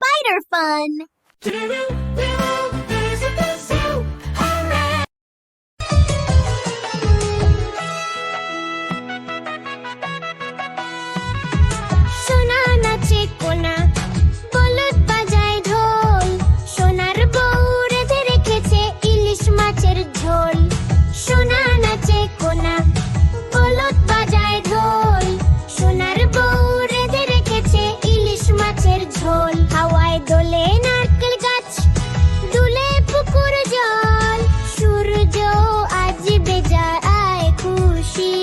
spider fun. সোনা নাচে কোনা বলদ বাজায় ঢোল সোনার বউ রেখেছে ইলিশ মাছের ঝোল ঝোল, হাওয়ায় দোলে নারকেল গাছ, দুলে পুকুর জল। সূর্য আজ বেজায় খুশি।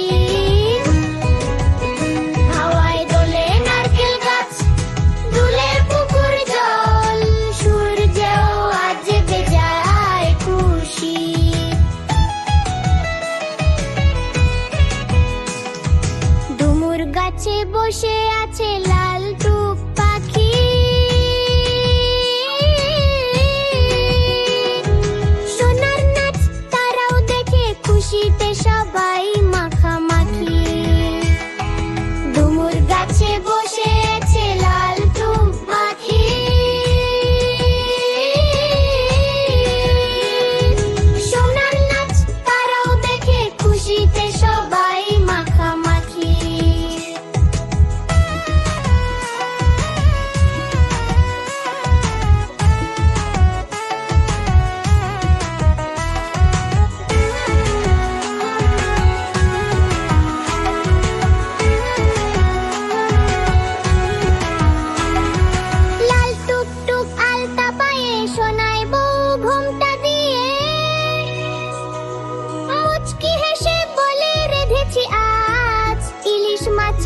হাওয়ায় দোলে নারকেল গাছ সূর্য আজ বেজায় খুশি। ডুমুর গাছে বসে আছে লাল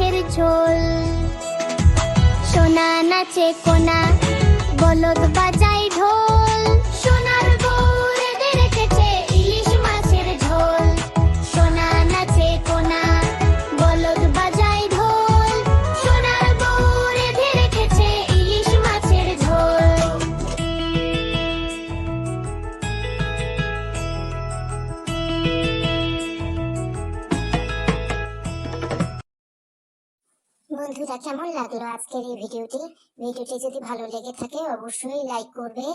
মাছের ঝোল। সোনা নাচে কোনা বলদ বাজাই বন্ধুরা কেমন লাগল আজকের এই ভিডিওটি ভিডিওটি যদি ভালো লেগে থাকে, অবশ্যই লাইক করবে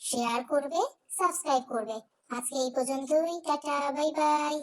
শেয়ার করবে সাবস্ক্রাইব করবে। আজকে এই পর্যন্তই, টাটা বাই বাই